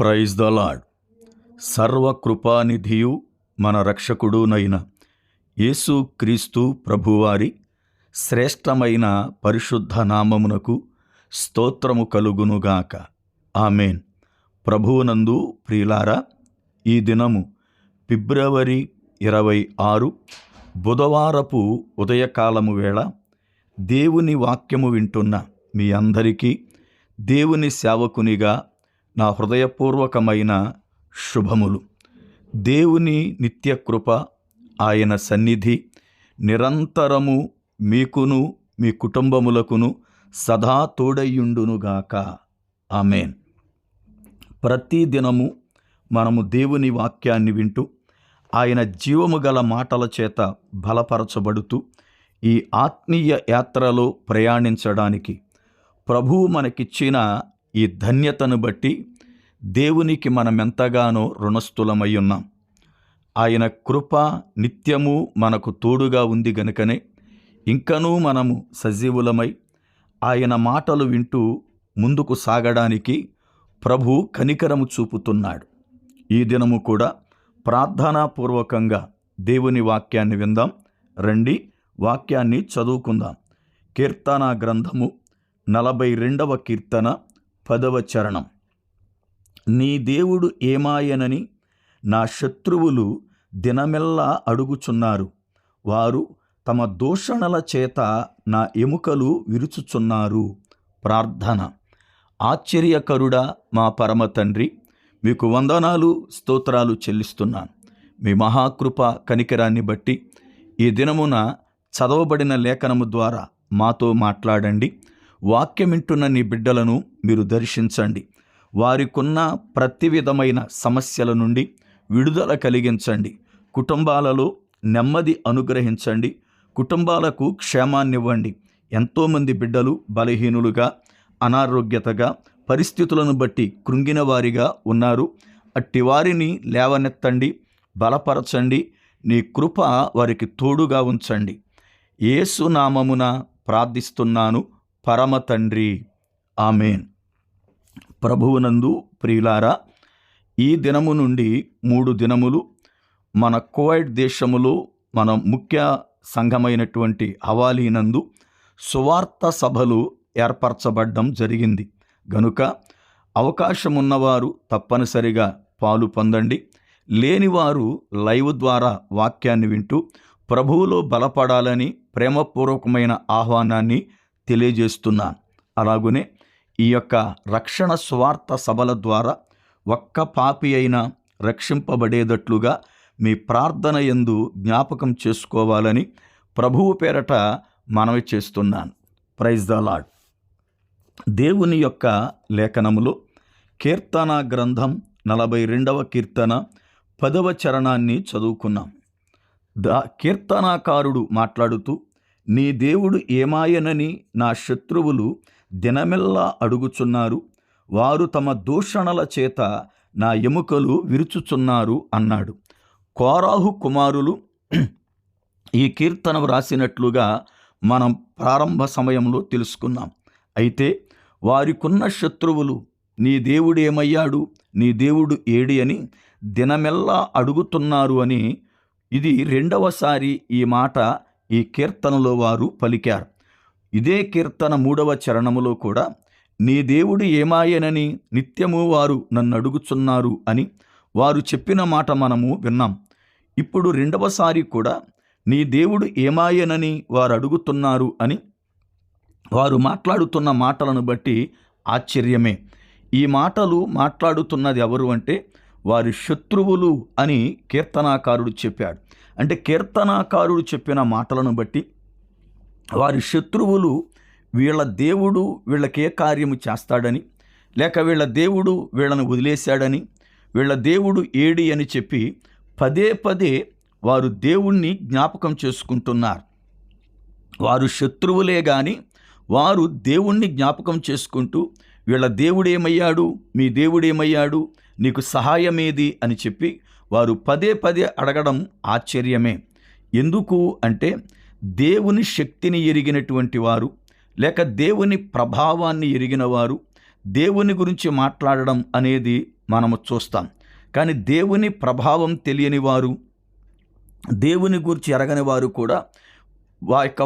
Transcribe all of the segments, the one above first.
Praise the lord సర్వకృపానిధియు మన రక్షకుడునైన యేసు క్రీస్తు ప్రభువారి శ్రేష్టమైన పరిశుద్ధ నామమునకు స్తోత్రము కలుగునుగాక. ఆమెన్. ప్రభువునందు ప్రియులారా ఈ దినము ఫిబ్రవరి ఇరవై ఆరు బుధవారపు ఉదయకాలము వేళ దేవుని వాక్యము వింటున్న మీ అందరికీ దేవుని సేవకునిగా నా హృదయపూర్వకమైన శుభములు. దేవుని నిత్య కృప ఆయన సన్నిధి నిరంతరము మీకును మీ కుటుంబములకును సదా తోడయ్యుండునుగాక ఆమెన్. ప్రతి దినము మనము దేవుని వాక్యాన్ని వింటూ ఆయన జీవము గల మాటల చేత బలపరచబడుతూ ఈ ఆత్మీయ యాత్రలో ప్రయాణించడానికి ప్రభువు మనకిచ్చిన ఈ ధన్యతను బట్టి దేవునికి మనమెంతగానో రుణస్థులమై ఉన్నాం ఆయన కృప నిత్యము మనకు తోడుగా ఉంది గనుకనే ఇంకనూ మనము సజీవులమై ఆయన మాటలు వింటూ ముందుకు సాగడానికి ప్రభు కనికరము చూపుతున్నాడు. ఈ దినము కూడా ప్రార్థనాపూర్వకంగా దేవుని వాక్యాన్ని విందాం. రండి వాక్యాన్ని చదువుకుందాం. కీర్తన గ్రంథము నలభై రెండవ కీర్తన పదవ చరణం. నీ దేవుడు ఏమాయనని నా శత్రువులు దినమెల్లా అడుగుచున్నారు. వారు తమ దూషణల చేత నా ఎముకలు విరుచుచున్నారు. ప్రార్థన. ఆశ్చర్యకరుడా మా పరమ తండ్రి మీకు వందనాలు స్తోత్రాలు చెల్లిస్తున్నాను. మీ మహాకృప కనికరాన్ని బట్టి ఈ దినమున చదవబడిన లేఖనము ద్వారా మాతో మాట్లాడండి. వాక్యమింటున్న నీ బిడ్డలను మీరు దర్శించండి. వారికున్న ప్రతి విధమైన సమస్యల నుండి విడుదల కలిగించండి. కుటుంబాలలో నెమ్మది అనుగ్రహించండి. కుటుంబాలకు క్షేమాన్నివ్వండి. ఎంతోమంది బిడ్డలు బలహీనులుగా అనారోగ్యతగా పరిస్థితులను బట్టి కృంగిన వారిగా ఉన్నారు. అట్టి వారిని లేవనెత్తండి బలపరచండి. నీ కృప వారికి తోడుగా ఉంచండి. ఏసునామమున ప్రార్థిస్తున్నాను. పరమ తండ్రి ఆమెన్. ప్రభువునందు ప్రియులారా ఈ దినము నుండి మూడు దినములు మన కువైట్ దేశములో మన ముఖ్య సంఘమైనటువంటి హవాలీనందు సువార్త సభలు ఏర్పరచబడ్డం జరిగింది. గనుక అవకాశమున్నవారు తప్పనిసరిగా పాలు పొందండి. లేనివారు లైవ్ ద్వారా వాక్యాన్ని వింటూ ప్రభువులో బలపడాలని ప్రేమపూర్వకమైన ఆహ్వానాన్ని తెలియజేస్తున్నాను. అలాగునే ఈ యొక్క రక్షణ స్వార్థ సభల ద్వారా ఒక్క పాపి అయినా రక్షింపబడేటట్లుగా మీ ప్రార్థన ఎందు జ్ఞాపకం చేసుకోవాలని ప్రభువు పేరట మనవి చేస్తున్నాను. ప్రైజ్ ద లాడ్ దేవుని యొక్క లేఖనములో కీర్తన గ్రంథం నలభై రెండవ కీర్తన పదవ చరణాన్ని చదువుకున్నాం. దా కీర్తనాకారుడు మాట్లాడుతూ నీ దేవుడు ఏమాయనని నా శత్రువులు దినమెల్లా అడుగుచున్నారు. వారు తమ దూషణల చేత నా ఎముకలు విరుచుచున్నారు అన్నాడు. కోరాహు కుమారులు ఈ కీర్తన వ్రాసినట్లుగా మనం ప్రారంభ సమయంలో తెలుసుకున్నాం. అయితే వారికున్న శత్రువులు నీ దేవుడు ఏమయ్యాడు? నీ దేవుడు ఏడి అని దినమెల్లా అడుగుతున్నారు అని ఇది రెండవసారి ఈ మాట ఈ కీర్తనలో వారు పలికారు. ఇదే కీర్తన మూడవ చరణములో కూడా నీ దేవుడు ఏమాయనని నిత్యము వారు నన్ను అడుగుచున్నారు అని వారు చెప్పిన మాట మనము విన్నాం. ఇప్పుడు రెండవసారి కూడా నీ దేవుడు ఏమాయనని వారు అడుగుతున్నారు అని వారు మాట్లాడుతున్న మాటలను బట్టి ఆశ్చర్యమే. ఈ మాటలు మాట్లాడుతున్నది ఎవరు అంటే వారి శత్రువులు అని కీర్తనాకారుడు చెప్పాడు. అంటే కీర్తనాకారుడు చెప్పిన మాటలను బట్టి వారి శత్రువులు వీళ్ళ దేవుడు వీళ్ళకే కార్యము చేస్తాడని లేక వీళ్ళ దేవుడు వీళ్ళని వదిలేశాడని వీళ్ళ దేవుడు ఏడి అని చెప్పి పదే పదే వారు దేవుణ్ణి జ్ఞాపకం చేసుకుంటున్నారు. వారు శత్రువులే గాని వారు దేవుణ్ణి జ్ఞాపకం చేసుకుంటూ వీళ్ళ దేవుడేమయ్యాడు మీ దేవుడేమయ్యాడు నీకు సహాయమేది అని చెప్పి వారు పదే పదే అడగడం ఆశ్చర్యమే. ఎందుకు అంటే దేవుని శక్తిని ఎరిగినటువంటి వారు లేక దేవుని ప్రభావాన్ని ఎరిగిన వారు దేవుని గురించి మాట్లాడడం అనేది మనము చూస్తాం. కానీ దేవుని ప్రభావం తెలియని వారు దేవుని గురించి ఎరగని వారు కూడా వా యొక్క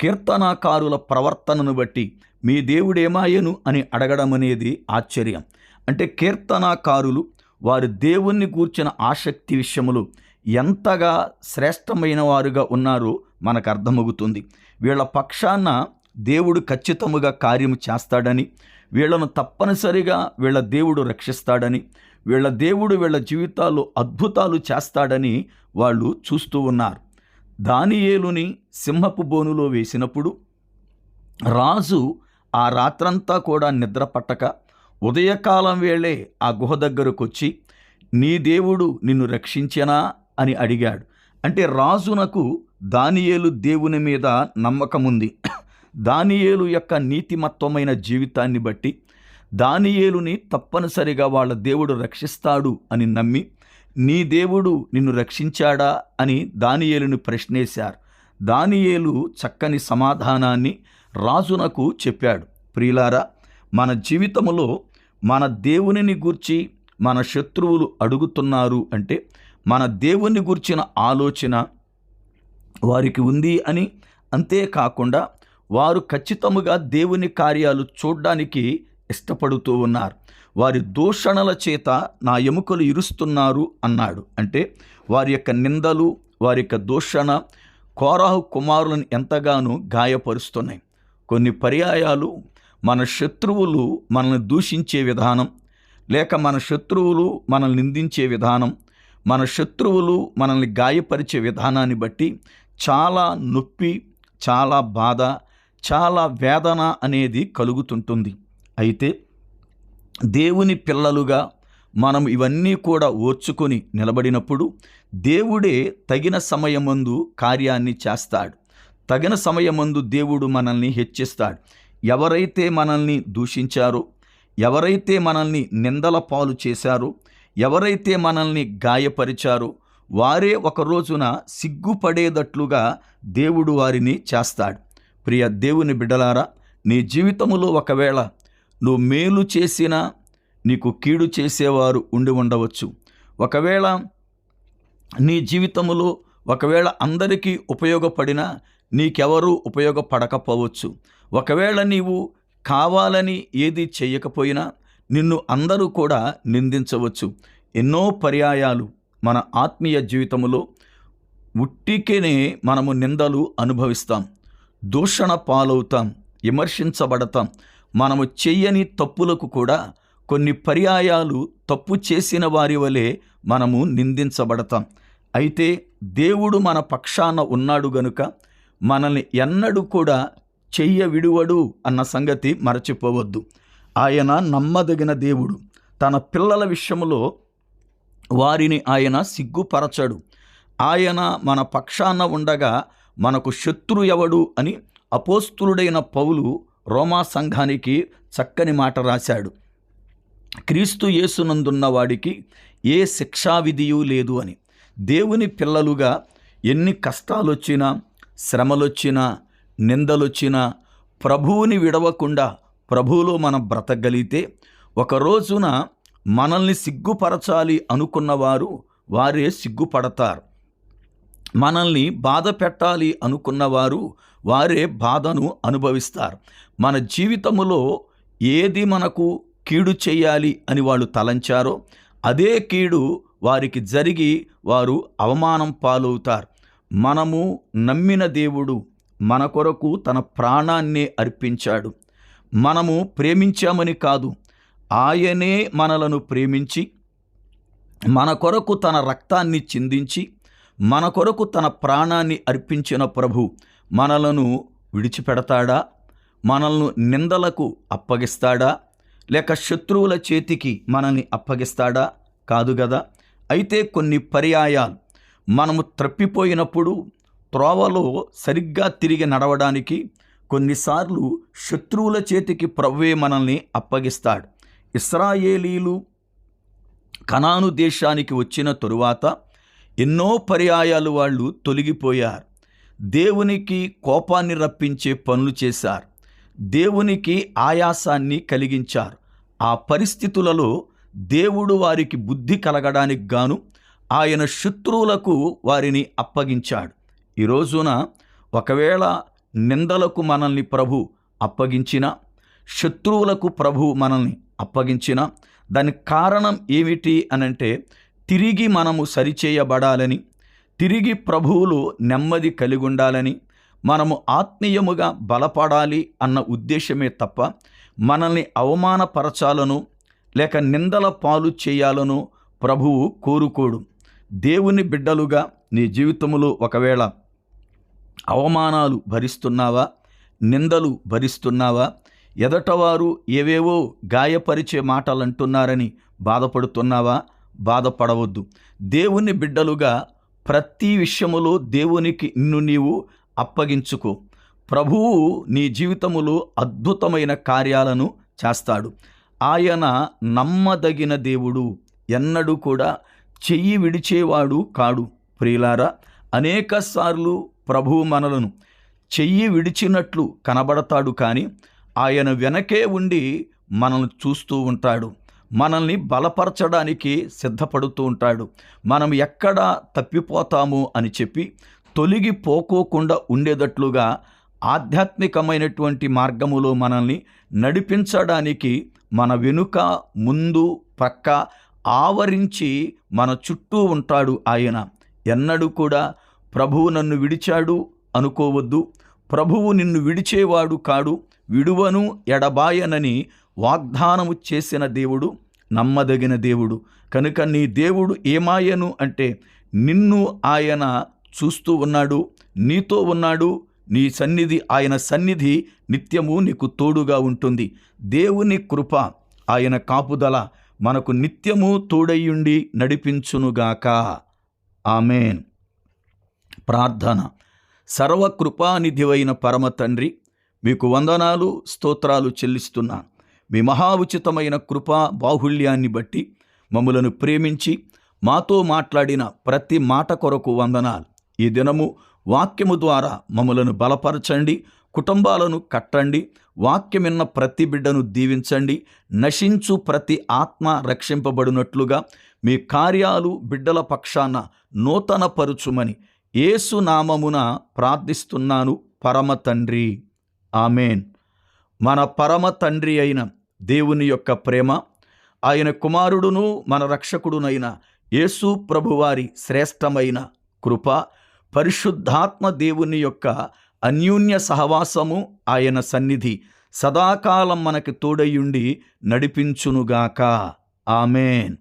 కీర్తనాకారుల ప్రవర్తనను బట్టి మీ దేవుడేమాయను అని అడగడం అనేది ఆశ్చర్యం. అంటే కీర్తనాకారులు వారి దేవుణ్ణి గూర్చిన ఆసక్తి విషయములు ఎంతగా శ్రేష్టమైన వారుగా ఉన్నారో మనకు అర్థమవుతుంది వీళ్ళ పక్షాన దేవుడు ఖచ్చితముగా కార్యము చేస్తాడని వీళ్ళను తప్పనిసరిగా వీళ్ళ దేవుడు రక్షిస్తాడని వీళ్ళ దేవుడు వీళ్ళ జీవితాలు అద్భుతాలు చేస్తాడని వాళ్ళు చూస్తూ ఉన్నారు. దానియేలుని సింహపు బోనులో వేసినప్పుడు రాజు ఆ రాత్రంతా కూడా నిద్ర పట్టక ఉదయకాలం వేళే ఆ గుహ దగ్గరకొచ్చి నీ దేవుడు నిన్ను రక్షించనా? అని అడిగాడు. అంటే రాజునకు దానియేలు దేవుని మీద నమ్మకముంది. దానియేలు యొక్క నీతిమత్వమైన జీవితాన్ని బట్టి దానియేలుని తప్పనిసరిగా వాళ్ళ దేవుడు రక్షిస్తాడు అని నమ్మి నీ దేవుడు నిన్ను రక్షించాడా? అని దానియేలుని ప్రశ్నేశారు. దానియేలు చక్కని సమాధానాన్ని రాజునకు చెప్పాడు. ప్రియులారా మన జీవితములో మన దేవునిని గూర్చి మన శత్రువులు అడుగుతున్నారు అంటే మన దేవుని గూర్చిన ఆలోచన వారికి ఉంది అని అంతేకాకుండా వారు ఖచ్చితముగా దేవుని కార్యాలు చూడ్డానికి ఇష్టపడుతూ ఉన్నారు. వారి దూషణల చేత నా ఎముకలు ఇరుస్తున్నారు అన్నాడు. అంటే వారి యొక్క నిందలు వారి యొక్క దూషణ కోరాహు కుమారులను ఎంతగానో గాయపరుస్తున్నాయి. కొన్ని పర్యాయాలు మన శత్రువులు మనల్ని దూషించే విధానం లేక మన శత్రువులు మనల్ని నిందించే విధానం మన శత్రువులు మనల్ని గాయపరిచే విధానాన్ని బట్టి చాలా నొప్పి చాలా బాధ చాలా వేదన అనేది కలుగుతుంటుంది. అయితే దేవుని పిల్లలుగా మనం ఇవన్నీ కూడా ఓర్చుకొని నిలబడినప్పుడు దేవుడే తగిన సమయమందు కార్యాన్ని చేస్తాడు. తగిన సమయమందు దేవుడు మనల్ని హెచ్చిస్తాడు. ఎవరైతే మనల్ని దూషించారో ఎవరైతే మనల్ని నిందల పాలు చేశారో ఎవరైతే మనల్ని గాయపరిచారో వారే ఒక రోజున సిగ్గుపడేటట్లుగా దేవుడు వారిని చేస్తాడు. ప్రియ దేవుని బిడ్డలారా నీ జీవితములో ఒకవేళ నువ్వు మేలు చేసినా నీకు కీడు చేసేవారు ఉండి ఉండవచ్చు. ఒకవేళ నీ జీవితములో ఒకవేళ అందరికీ ఉపయోగపడినా నీకెవరూ ఉపయోగపడకపోవచ్చు. ఒకవేళ నీవు కావాలని ఏది చేయకపోయినా నిన్ను అందరూ కూడా నిందించవచ్చు. ఎన్నో పర్యాయాలు మన ఆత్మీయ జీవితములో ఉట్టికేనే మనము నిందలు అనుభవిస్తాం. దూషణ పాలవుతాం. విమర్శించబడతాం. మనము చెయ్యని తప్పులకు కూడా కొన్ని పర్యాయాలు తప్పు చేసిన వారి వలె మనము నిందించబడతాం. అయితే దేవుడు మన పక్షాన ఉన్నాడు గనుక మనల్ని ఎన్నడూ కూడా చెయ్య విడువడు అన్న సంగతి మరచిపోవద్దు. ఆయన నమ్మదగిన దేవుడు. తన పిల్లల విషయంలో వారిని ఆయన సిగ్గుపరచడు. ఆయన మన పక్షాన ఉండగా మనకు శత్రు ఎవడు అని అపోస్తులుడైన పౌలు రోమా సంఘానికి చక్కని మాట రాశాడు. క్రీస్తు యేసునందున్న వాడికి ఏ శిక్షావిధియు లేదు అని. దేవుని పిల్లలుగా ఎన్ని కష్టాలొచ్చినా శ్రమలొచ్చినా నిందలొచ్చినా ప్రభువుని విడవకుండా ప్రభువులో మనం బ్రతకగలిగితే ఒక రోజున మనల్ని సిగ్గుపరచాలి అనుకున్నవారు వారే సిగ్గుపడతారు. మనల్ని బాధ పెట్టాలి అనుకున్నవారు వారే బాధను అనుభవిస్తారు. మన జీవితములో ఏది మనకు కీడు చేయాలి అని వాళ్ళు తలంచారో అదే కీడు వారికి జరిగి వారు అవమానం పాలవుతారు. మనము నమ్మిన దేవుడు మన కొరకు తన ప్రాణాన్నే అర్పించాడు. మనము ప్రేమించామని కాదు ఆయనే మనలను ప్రేమించి మన కొరకు తన రక్తాన్ని చిందించి మన కొరకు తన ప్రాణాన్ని అర్పించిన ప్రభు మనలను విడిచిపెడతాడా? మనల్ని నిందలకు అప్పగిస్తాడా? లేక శత్రువుల చేతికి మనల్ని అప్పగిస్తాడా? కాదు కదా అయితే కొన్ని పర్యాయాలు మనము త్రప్పిపోయినప్పుడు త్రోవలో సరిగ్గా తిరిగి నడవడానికి కొన్నిసార్లు శత్రువుల చేతికి ప్రవ్వే మనల్ని అప్పగిస్తాడు. ఇస్రాయేలీలు కనాను దేశానికి వచ్చిన తరువాత ఎన్నో పర్యాయాలు వాళ్ళు తొలగిపోయారు. దేవునికి కోపాన్ని రప్పించే పనులు చేశారు. దేవునికి ఆయాసాన్ని కలిగించారు. ఆ పరిస్థితులలో దేవుడు వారికి బుద్ధి కలగడానికి గాను ఆయన శత్రువులకు వారిని అప్పగించాడు. ఈ రోజున ఒకవేళ నిందలకు మనల్ని ప్రభు అప్పగించిన శత్రువులకు ప్రభు మనల్ని అప్పగించిన దానికి కారణం ఏమిటి అనంటే తిరిగి మనము సరిచేయబడాలని తిరిగి ప్రభువులు నెమ్మది కలిగి ఉండాలని మనము ఆత్మీయముగా బలపడాలి అన్న ఉద్దేశమే తప్ప మనల్ని అవమానపరచాలను లేక నిందల పాలు చేయాలను ప్రభువు కోరుకోడు. దేవుని బిడ్డలుగా నీ జీవితంలో ఒకవేళ అవమానాలు భరిస్తున్నావా? నిందలు భరిస్తున్నావా? ఎదటవారు ఏవేవో గాయపరిచే మాటలు అంటున్నారని బాధపడుతున్నావా? బాధపడవద్దు. దేవుని బిడ్డలుగా ప్రతి విషయములో దేవునికి నిన్ను నీవు అప్పగించుకో. ప్రభువు నీ జీవితములో అద్భుతమైన కార్యాలను చేస్తాడు. ఆయన నమ్మదగిన దేవుడు ఎన్నడూ కూడా చెయ్యి విడిచేవాడు కాడు. ప్రియులారా అనేకసార్లు ప్రభువు మనలను చెయ్యి విడిచినట్లు కనబడతాడు కానీ ఆయన వెనకే ఉండి మనల్ని చూస్తూ ఉంటాడు. మనల్ని బలపరచడానికి సిద్ధపడుతూ ఉంటాడు. మనం ఎక్కడ తప్పిపోతాము అని చెప్పి తొలగిపోకోకుండా ఉండేటట్లుగా ఆధ్యాత్మికమైనటువంటి మార్గములో మనల్ని నడిపించడానికి మన వెనుక ముందు పక్క ఆవరించి మన చుట్టూ ఉంటాడు ఆయన. ఎన్నడూ కూడా ప్రభువు నన్ను విడిచాడు అనుకోవద్దు. ప్రభువు నిన్ను విడిచేవాడు కాడు. విడువను ఎడబాయనని వాగ్దానము చేసిన దేవుడు నమ్మదగిన దేవుడు. కనుక నీ దేవుడు ఏమాయను అంటే నిన్ను ఆయన చూస్తూ ఉన్నాడు నీతో ఉన్నాడు నీ సన్నిధి ఆయన సన్నిధి నిత్యము నీకు తోడుగా ఉంటుంది. దేవుని కృప ఆయన కాపుదల మనకు నిత్యము తోడయ్యుండి నడిపించునుగాక. ఆమెన్. ప్రార్థన. సర్వకృపానిధివైన పరమ తండ్రి మీకు వందనాలు స్తోత్రాలు చెల్లిస్తున్నా. మీ మహా ఉచితమైన కృపా బాహుళ్యాన్ని బట్టి మమ్మలను ప్రేమించి మాతో మాట్లాడిన ప్రతి మాట కొరకు వందనాలు. ఈ దినము వాక్యము ద్వారా మమ్మలను బలపరచండి కుటుంబాలను కట్టండి వాక్యమిన్న ప్రతి బిడ్డను దీవించండి నశించు ప్రతి ఆత్మ రక్షింపబడినట్లుగా మీ కార్యాలు బిడ్డల పక్షాన నూతనపరుచుమని ఏసునామమున ప్రార్థిస్తున్నాను పరమ తండ్రి. ఆమెన్. మన పరమ తండ్రి అయిన దేవుని యొక్క ప్రేమ ఆయన కుమారుడును మన రక్షకుడునైన యేసు ప్రభువారి శ్రేష్టమైన కృప పరిశుద్ధాత్మ దేవుని యొక్క అన్యూన్య సహవాసము ఆయన సన్నిధి సదాకాలం మనకి తోడయుండి నడిపించునుగాక. ఆమెన్.